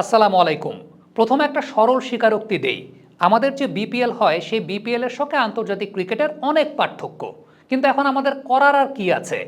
আসসালামু আলাইকুম। প্রথমে একটা সরল স্বীকারোক্তি দেই। আমাদের যে বিপিএল হয়, সেই বিপিএল এর সঙ্গে আন্তর্জাতিক ক্রিকেটের অনেক পার্থক্য। কিন্তু এখন আমাদের করার আর কি আছে?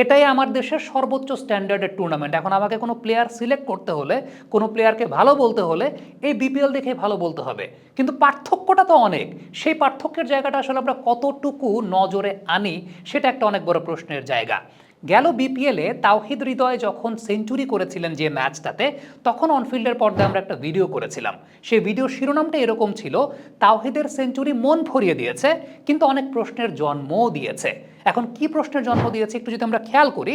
এটাই আমার দেশের সর্বোচ্চ স্ট্যান্ডার্ডের টুর্নামেন্ট এখন আমাকে কোনো প্লেয়ার সিলেক্ট করতে হলে, কোনো প্লেয়ারকে ভালো বলতে হলে, এই বিপিএল দেখে ভালো বলতে হবে। কিন্তু পার্থক্যটা তো অনেক। সেই পার্থক্যের জায়গাটা আসলে আমরা কতটুকু নজরে আনি, সেটা একটা অনেক বড় প্রশ্নের জায়গা। গেল বিপিএলে তাওহিদ হৃদয় যখন সেঞ্চুরি করেছিলেন যে ম্যাচটাতে, তখন অনফিল্ডের পর্দায় আমরা একটা ভিডিও করেছিলাম। সেই ভিডিও শিরোনামটা এরকম ছিল, তাওহিদের সেঞ্চুরি মন ভরিয়ে দিয়েছে, কিন্তু অনেক প্রশ্নের জন্মও দিয়েছে। এখন কি প্রশ্নের জন্ম দিয়েছে একটু যদি আমরা খেয়াল করি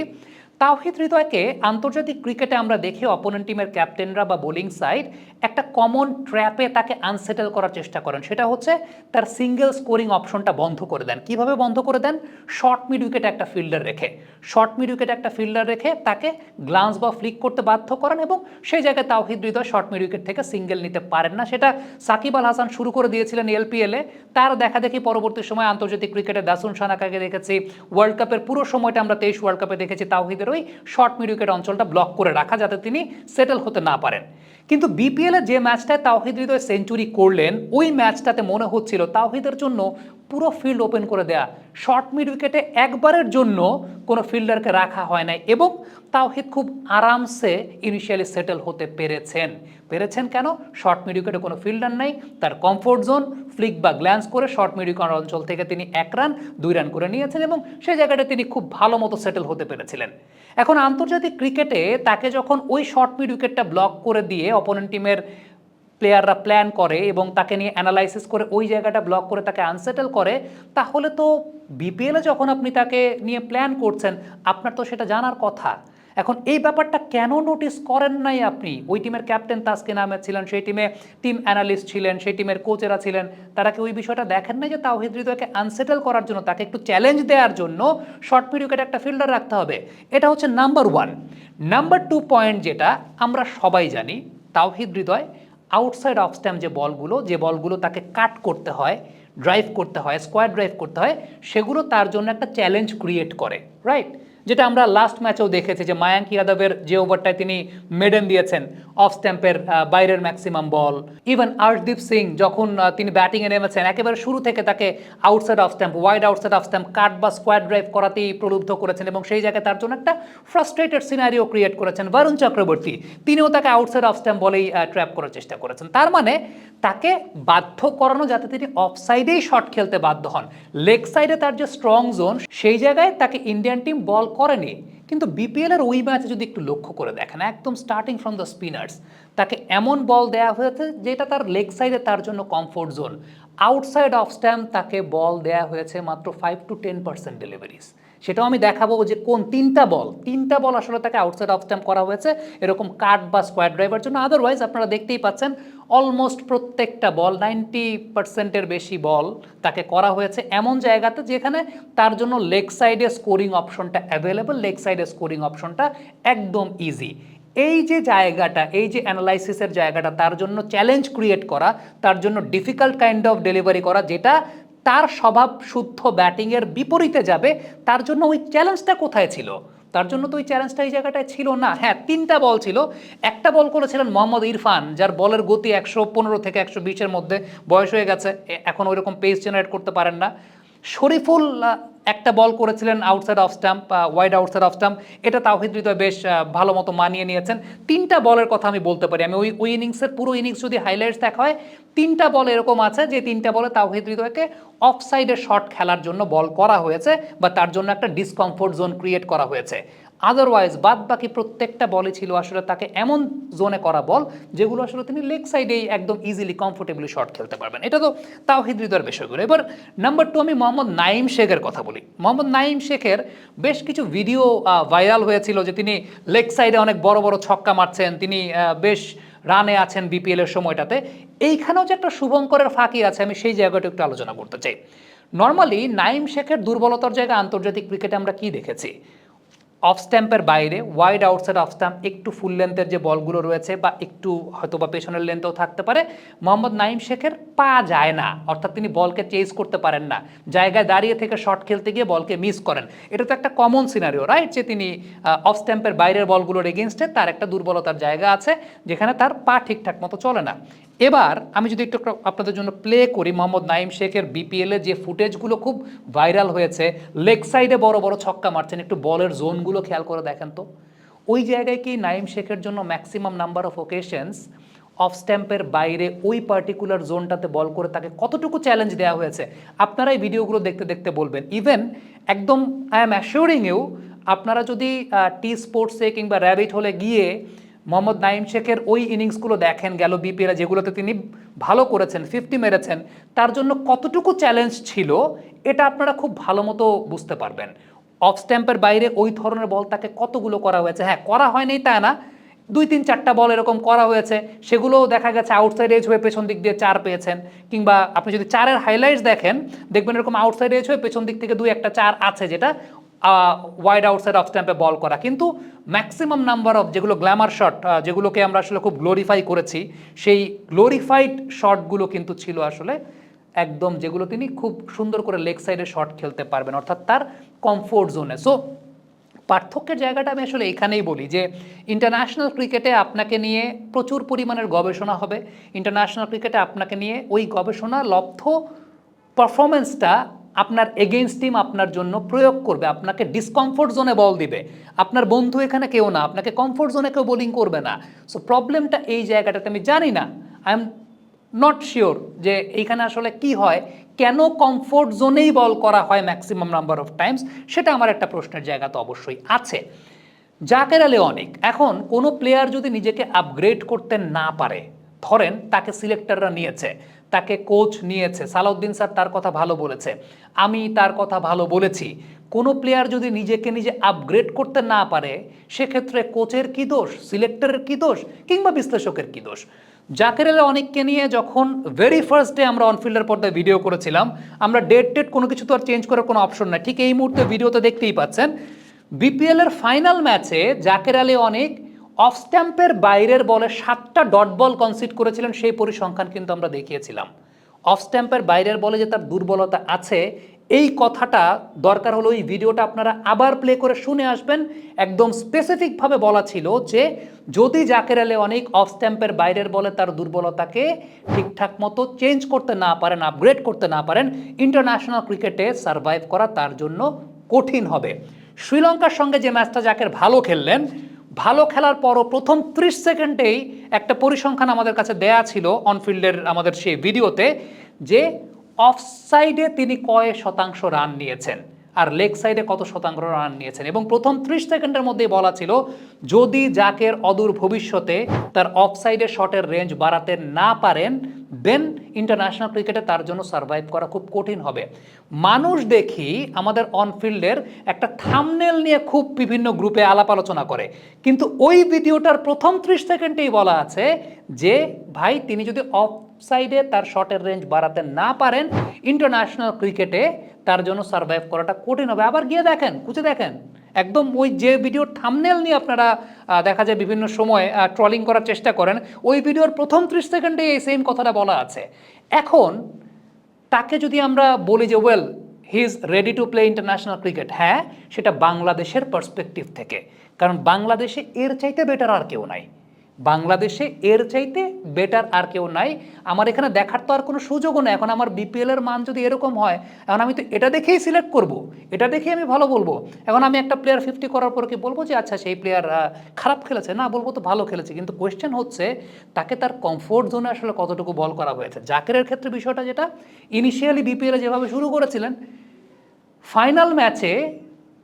তাওহিদ হৃদয়কে আন্তর্জাতিক ক্রিকেটে আমরা দেখি অপোনেন্ট টিমের ক্যাপ্টেনরা বা বোলিং সাইড একটা কমন ট্র্যাপে তাকে আনসেটেল করার চেষ্টা করেন। সেটা হচ্ছে তার সিঙ্গেল স্কোরিং অপশনটা বন্ধ করে দেন। কীভাবে বন্ধ করে দেন? শর্ট মিড উইকেটে একটা ফিল্ডার রেখে। শর্ট মিড উইকেটে একটা ফিল্ডার রেখে তাকে গ্লান্স বা ফ্লিক করতে বাধ্য করেন এবং সেই জায়গায় Towhid Hridoy short mid wicket থেকে সিঙ্গেল নিতে পারেন না। সেটা সাকিব আল হাসান শুরু করে দিয়েছিলেন এলপিএলে তার দেখা দেখি পরবর্তী সময় আন্তর্জাতিক ক্রিকেটে দাসুন সানাকাকে দেখেছি। ওয়ার্ল্ড কাপের পুরো সময়টা আমরা তেইশ ওয়ার্ল্ড কাপে দেখেছি তাওহিদের ওই শর্ট মিড উইকেট অঞ্চলটা ব্লক করে রাখা যাতে তিনি সেটেল হতে না পারেন। কিন্তু বিপিএলে যে ম্যাচটায় তাওহিদ হৃদয় সেঞ্চুরি করলেন, ওই ম্যাচটাতে মনে হচ্ছিল তাওহিদের জন্য পুরো ফিল্ড ওপেন করে দেয়া। শর্ট মিড উইকেটে একবারের জন্য কোনো ফিল্ডারকে রাখা হয় নাই এবং তাওহিদ খুব আরামসে ইনিশিয়ালি সেটেল হতে পেরেছেন। পেরেছেন কেন? শর্ট মিড উইকেটে কোনো ফিল্ডার নাই, তার কমফোর্ট জোন ফ্লিক বা গ্ল্যান্স করে শর্ট মিড উইকেট অঞ্চল থেকে তিনি এক রান দুই রান করে নিয়েছেন এবং সেই জায়গাটা তিনি খুব ভালো মতো সেটেল হতে পেরেছিলেন। এখন আন্তর্জাতিক ক্রিকেটে তাকে যখন ওই শর্ট মিড উইকেটটা ব্লক করে দিয়ে অপোনেন্ট টিমের প্লেয়াররা প্ল্যান করে এবং তাকে নিয়ে অ্যানালাইসিস করে ওই জায়গাটা ব্লক করে তাকে আনসেটেল করে, তাহলে তো বিপিএলে যখন আপনি তাকে নিয়ে প্ল্যান করছেন, আপনার তো সেটা জানার কথা। এখন এই ব্যাপারটা কেন নোটিস করেন নাই আপনি? ওই টিমের ক্যাপ্টেন তাসকিন আহমেদ ছিলেন, সেই টিমে টিম অ্যানালিস্ট ছিলেন, সেই টিমের কোচেরা ছিলেন, তারা কি ওই বিষয়টা দেখেন না যে তাওহিদ হৃদয়কে আনসেটেল করার জন্য, তাকে একটু চ্যালেঞ্জ দেওয়ার জন্য শর্ট উইকেটে একটা ফিল্ডার রাখতে হবে? এটা হচ্ছে number one number two point যেটা আমরা সবাই জানি, Towhid Hridoy outside off stamp যে বলগুলো যে বলগুলো তাকে কাট করতে হয় ড্রাইভ করতে হয় স্কোয়ার ড্রাইভ করতে হয়, সেগুলো তার জন্য একটা চ্যালেঞ্জ ক্রিয়েট করে রাইট যেটা আমরা লাস্ট ম্যাচেও দেখেছি যে মায়াঙ্ক ইয়াদবের যে ওভারটায় তিনি মেডেন দিয়েছেন অফ স্ট্যাম্পের বাইরের maximum ball even Arshdeep Singh যখন তিনি ব্যাটিংয়ে নেমেছেন, একেবারে শুরু থেকে তাকে outside off stump wide outside off stump cut বা স্কোয়ার ড্রাইভ করাতেই প্রলুব্ধ করেছেন এবং সেই জায়গায় তার জন্য একটা ফ্রাস্ট্রেটেড সিনারিও ক্রিয়েট করেছেন বরুণ চক্রবর্তী তিনিও তাকে আউটসাইড অফ স্ট্যাম্প বলেই ট্র্যাপ করার চেষ্টা করেছেন। তার মানে তাকে বাধ্য করানো যাতে তিনি অফ সাইডেই শট খেলতে বাধ্য হন। লেগ সাইডে তার যে স্ট্রং জোন সেই জায়গায় তাকে ইন্ডিয়ান টিম বল করেনি। কিন্তু বিপিএল এর ওই ম্যাচে যদি একটু লক্ষ্য করে দেখেন, একদম স্টার্টিং ফ্রম দ্য স্পিনার্স তাকে এমন বল দেওয়া হয়েছে যেটা তার লেগ সাইডে তার জন্য comfort zone outside off stump তাকে বল দেওয়া হয়েছে মাত্র five to ten percent deliveries সেটাও আমি দেখাবো যে কোন তিনটা বল তিনটা বল আসলে তাকে আউটসাইড অফ স্ট্যাম্প করা হয়েছে, এরকম কাট বা স্কোয়ার ড্রাইভার জন্য। আদারওয়াইজ আপনারা দেখতেই পাচ্ছেন অলমোস্ট প্রত্যেকটা বল নাইনটি পার্সেন্টের বেশি বল তাকে করা হয়েছে এমন জায়গাতে যেখানে তার জন্য লেগ সাইডে স্কোরিং অপশনটা অ্যাভেলেবল লেগ সাইডে স্কোরিং অপশনটা একদম ইজি এই যে জায়গাটা, এই যে অ্যানালাইসিসের জায়গাটা, তার জন্য চ্যালেঞ্জ ক্রিয়েট করা, তার জন্য ডিফিকাল্ট কাইন্ড অফ ডেলিভারি করা, যেটা তার স্বভাব শুদ্ধ ব্যাটিংয়ের বিপরীতে যাবে, তার জন্য ওই চ্যালেঞ্জটা কোথায় ছিল? তার জন্য তো ওই চ্যালেঞ্জটা এই জায়গাটায় ছিল না। হ্যাঁ তিনটা বল ছিল। একটা বল করেছিলেন মোহাম্মদ ইরফান, যার বলের গতি একশো পনেরো থেকে একশো বিশের মধ্যে বয়স হয়ে গেছে। এখন ওইরকম পেস জেনারেট করতে পারেন না। শরীফুল একটা বল করেছিলেন outside off stump wide outside off stump এটা তাওহিদ হৃদয় বেশ ভালো মতো মানিয়ে নিয়েছেন। তিনটা বলের কথা আমি বলতে পারি। আমি ওই ওই ইনিংসের পুরো ইনিংস যদি হাইলাইটস দেখা হয় তিনটা বল এরকম আছে যে তিনটা বলে তাওহিদ হৃদয়কে অফ সাইডে শট খেলার জন্য বল করা হয়েছে বা তার জন্য একটা ডিসকমফোর্ট জোন ক্রিয়েট করা হয়েছে। আদারওয়াইজ বাদ বাকি প্রত্যেকটা বলই ছিল আসলে তাকে এমন জোনে করা বল যেগুলো আসলে তিনি লেগ সাইডেই একদম ইজিলি কমফোর্টেবলি শট খেলতে পারবেন। এটা তো তাও হৃদয়ের বিষয়গুলো। এবার নাম্বার টু আমি মোহাম্মদ নাইম শেখের কথা বলি। মোহাম্মদ নাইম শেখের বেশ কিছু ভিডিও ভাইরাল হয়েছিল যে তিনি লেগ সাইডে অনেক বড় বড় ছক্কা মারছেন। তিনি বেশ রানে আছেন বিপিএলের সময়টাতে। এইখানেও যে একটা শুভঙ্করের ফাঁকি আছে, আমি সেই জায়গাটা একটু আলোচনা করতে চাই। নর্মালি নাইম শেখের দুর্বলতার জায়গা আন্তর্জাতিক ক্রিকেটে আমরা কি দেখেছি? অফ স্ট্যাম্পের বাইরে ওয়াইড আউটসাইড অফ স্ট্যাম্প একটু ফুল লেন্থের যে বলগুলো রয়েছে বা একটু হয়তো বা পেছনের লেন্থেও থাকতে পারে, মোহাম্মদ নাইম শেখের পা যায় না, অর্থাৎ তিনি বলকে চেজ করতে পারেন না, জায়গায় দাঁড়িয়ে থেকে শট খেলতে গিয়ে বলকে মিস করেন। এটা তো একটা কমন সিনারিও রাইট যে তিনি অফ স্ট্যাম্পের বাইরের বলগুলোর এগেনস্টে তার একটা দুর্বলতার জায়গা আছে, যেখানে তার পা ঠিকঠাক মতো চলে না। এবার আমি যদি একটু আপনাদের জন্য প্লে করি, মোহাম্মদ নাইম শেখের বিপিএলে যে ফুটেজগুলো খুব ভাইরাল হয়েছে লেগ সাইডে বড় বড় ছক্কা মারছেন, একটু বলের জোনগুলো খেয়াল করে দেখেন তো। ওই জায়গায় কি নাইম শেখের জন্য maximum number of occasions off স্ট্যাম্পের বাইরে ওই পার্টিকুলার জোনটাতে বল করে তাকে কতটুকু চ্যালেঞ্জ দেওয়া হয়েছে, আপনারা এই ভিডিওগুলো দেখতে দেখতে বলবেন। ইভেন একদম আই এম অ্যাসিওরিং ইউ আপনারা যদি টি স্পোর্টসে কিংবা র্যাবিট হলে গিয়ে মোহাম্মদ নাইম শেখের ওই ইনিংসগুলো দেখেন, গেল বিপিএলে যেগুলোতে তিনি ভালো করেছেন ফিফটি মেরেছেন, তার জন্য কতটুকু চ্যালেঞ্জ ছিল এটা আপনারা খুব ভালো মতো বুঝতে পারবেন। অফ স্ট্যাম্পের বাইরে ওই ধরনের বল তাকে কতগুলো করা হয়েছে? হ্যাঁ করা হয়নি তা না, দুই তিন চারটা বল এরকম করা হয়েছে, সেগুলোও দেখা গেছে আউটসাইড এজ হয়ে পেছন দিক দিয়ে চার পেয়েছেন, কিংবা আপনি যদি চারের হাইলাইটস দেখেন, দেখবেন এরকম আউটসাইড এজ হয়ে পেছন দিক থেকে দুই একটা চার আছে যেটা ওয়াইড আউটসাইড অফ স্ট্যাম্পে বল করা। কিন্তু ম্যাক্সিমাম নাম্বার অফ যেগুলো গ্ল্যামার শট যেগুলোকে আমরা আসলে খুব গ্লোরিফাই করেছি, সেই গ্লোরিফাইড শটগুলো কিন্তু ছিল আসলে একদম যেগুলো তিনি খুব সুন্দর করে লেগ সাইডে শট খেলতে পারবেন, অর্থাৎ তার কমফোর্ট জোনে সো পার্থক্যের জায়গাটা আমি আসলে এখানেই বলি যে ইন্টারন্যাশনাল ক্রিকেটে আপনাকে নিয়ে প্রচুর পরিমাণের গবেষণা হবে। ইন্টারন্যাশনাল ক্রিকেটে আপনাকে নিয়ে ওই গবেষণা, লব্ধ পারফরমেন্সটা আপনার এগেইনস্ট টিম আপনার জন্য প্রয়োগ করবে, আপনাকে ডিসকমফোর্ট জোনে বল দিবে। আপনার বন্ধু এখানে কেউ না, আপনাকে কমফোর্ট জোনে কেউ বোলিং করবে না। সো প্রবলেমটা এই জায়গাটাতে আমি জানি না। আই এম নট শিওর যে এইখানে আসলে কি হয়, কেন কমফোর্ট জোনেই বল করা হয় ম্যাক্সিমাম নাম্বার অফ টাইমস সেটা আমার একটা প্রশ্নের জায়গা তো অবশ্যই আছে। জাকের আলে অনেক, এখন কোনো প্লেয়ার যদি নিজেকে আপগ্রেড করতে না পারে, ধরেন তাকে সিলেক্টররা নিয়েছে তাকে কোচ নিয়েছে। সালাউদ্দিন স্যার তার কথা ভালো বলেছে। আমি তার কথা ভালো বলেছি। কোনো প্লেয়ার যদি নিজেকে নিজে আপগ্রেড করতে না পারে, সেক্ষেত্রে কোচের কী দোষ? সিলেক্টরের কী দোষ? কিংবা বিশ্লেষকের কী দোষ? জাকের আলী অনেককে নিয়ে যখন ভেরি ফার্স্ট ডে আমরা অনফিল্ডের পর্দায় ভিডিও করেছিলাম, আমরা ডেট টেট কোনো কিছু তো আর চেঞ্জ করার কোনো অপশন নাই। ঠিক এই মুহূর্তে ভিডিওতে দেখতেই পাচ্ছেন বিপিএলের ফাইনাল ম্যাচে জাকের আলী অনেক অফ স্ট্যাম্পের বাইরের বলে সাতটা ডট বল কনসিড করেছিলেন, সেই পরিসংখ্যান কিন্তু আমরা দেখিয়েছিলাম। অফ স্ট্যাম্পের বাইরের বলে যে তার দুর্বলতা আছে, এই কথাটা দরকার হলো এই ভিডিওটা আপনারা আবার প্লে করে শুনে আসবেন। একদম স্পেসিফিকভাবে বলা ছিল যে যদি জাকের আলে অনেক অফ স্ট্যাম্পের বাইরের বলে তার দুর্বলতাকে ঠিকঠাক মতো চেঞ্জ করতে না পারেন আপগ্রেড করতে না পারেন ইন্টারন্যাশনাল ক্রিকেটে সার্ভাইভ করা তার জন্য কঠিন হবে। শ্রীলঙ্কার সঙ্গে যে ম্যাচটা জাকের ভালো খেললেন ভালো খেলার পরও প্রথম ত্রিশ সেকেন্ডেই একটা পরিসংখ্যান আমাদের কাছে দেয়া ছিল অনফিল্ডের আমাদের সেই ভিডিওতে যে অফসাইডে তিনি কয় শতাংশ রান নিয়েছেন আর লেগ সাইডে কত শতাংশ রান নিয়েছেন। এবং প্রথম ত্রিশ সেকেন্ডের মধ্যেই বলা ছিল, যদি জাকের অদূর ভবিষ্যতে তার অফসাইডে শটের রেঞ্জ বাড়াতে না পারেন দেন ইন্টারন্যাশনাল ক্রিকেটে তার জন্য সার্ভাইভ করা খুব কঠিন হবে। মানুষ দেখি আমাদের অনফিল্ডের একটা থামনেল নিয়ে খুব বিভিন্ন গ্রুপে আলাপ আলোচনা করে। কিন্তু ওই ভিডিওটার প্রথম ত্রিশ সেকেন্ডেই বলা আছে যে, ভাই, তিনি যদি অফ সাইডে তার শটের রেঞ্জ বাড়াতে না পারেন ইন্টারন্যাশনাল ক্রিকেটে তার জন্য সার্ভাইভ করাটা কঠিন হবে। আবার গিয়ে দেখেন, খুঁজে দেখেন। একদম ওই যে ভিডিওর থামনেল নিয়ে আপনারা দেখা যায় বিভিন্ন সময় ট্রলিং করার চেষ্টা করেন, ওই ভিডিওর প্রথম ত্রিশ সেকেন্ডে এই সেম কথাটা বলা আছে। এখন, তাকে যদি আমরা বলি যে well he is ready to play international cricket হ্যাঁ সেটা বাংলাদেশের পার্সপেক্টিভ থেকে। কারণ বাংলাদেশে এর চাইতে বেটার আর কেউ নাই। বাংলাদেশে এর চাইতে বেটার আর কেউ নাই। আমার এখানে দেখার তো আর কোনো সুযোগও নেই। এখন আমার বিপিএল এর মান যদি এরকম হয়, এখন আমি তো এটা দেখেই সিলেক্ট করব। এটা দেখেই আমি ভালো বলব। এখন আমি একটা প্লেয়ার ফিফটি করার পর কি বলব যে আচ্ছা সেই প্লেয়ার খারাপ খেলেছে? না, বলব তো ভালো খেলেছে। কিন্তু কোয়েশ্চেন হচ্ছে, তাকে তার কমফোর্ট জোনে আসলে কতটুকু বল করা হয়েছে? জাকেরের ক্ষেত্রে বিষয়টা যেটা ইনিশিয়ালি বিপিএলে যেভাবে শুরু করেছিলেন ফাইনাল ম্যাচে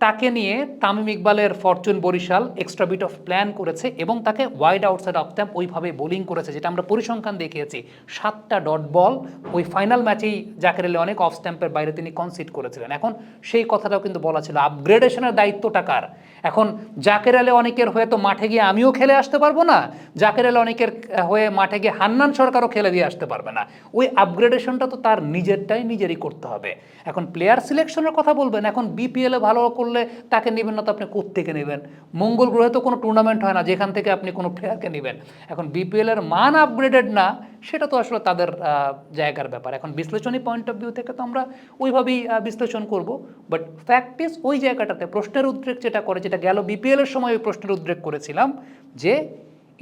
তাকে নিয়ে তামিম ইকবালের Fortune Barishal extra bit of plan করেছে এবং তাকে ওয়াইড আউটসাইড অফ স্ট্যাম্প ওইভাবে বোলিং করেছে, যেটা আমরা পরিসংখ্যান দেখিয়েছি। সাতটা ডট বল ওই ফাইনাল ম্যাচেই জাকের অনেক অফ স্ট্যাম্পের বাইরে তিনি কনসিড করেছিলেন। এখন সেই কথাটাও কিন্তু বলা ছিল আপগ্রেডেশনের দায়িত্বটা কার? এখন জাকের অনেকের হয়ে তো মাঠে গিয়ে আমিও খেলে আসতে পারব না, জাকের অনেকের হয়ে মাঠে গিয়ে হান্নান সরকারও খেলে দিয়ে আসতে পারবে না। ওই আপগ্রেডেশনটা তো তার নিজেরটাই নিজেরই করতে হবে। এখন প্লেয়ার সিলেকশনের কথা বলবেন, এখন বিপিএলে ভালো করলে তাকে নেবেন না তো আপনি থেকে নেবেন? মঙ্গল গ্রহে তো কোনো টুর্নামেন্ট হয় না, যেখান থেকে আপনি কোনো প্লেয়ারকে নেবেন। এখন বিপিএলের মান আপগ্রেডেড না, সেটা তো আসলে তাদের জায়গার ব্যাপার। এখন বিশ্লেষণী পয়েন্ট অফ ভিউ থেকে তো আমরা ওইভাবেই বিশ্লেষণ করব। বাট ফ্যাক্ট ইস ওই জায়গাটাতে প্রশ্নের উদ্রেক যেটা করে, যেটা গেল বিপিএলের সময় ওই প্রশ্নের উদ্রেক করেছিলাম যে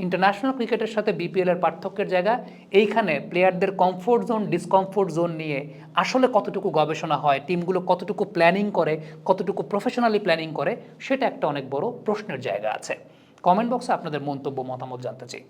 ইন্টারন্যাশনাল ক্রিকেটের সাথে বিপিএল এর পার্থক্যের জায়গা। এইখানে প্লেয়ারদের কমফোর্ট জোন ডিসকমফোর্ট জোন নিয়ে আসলে কতটুকু গবেষণা হয় টিমগুলো কতটুকু প্ল্যানিং করে, কতটুকু প্রফেশনালি প্ল্যানিং করে, সেটা একটা অনেক বড় প্রশ্নের জায়গা আছে। কমেন্ট বক্সে আপনাদের মন্তব্য, মতামত জানতে চাই।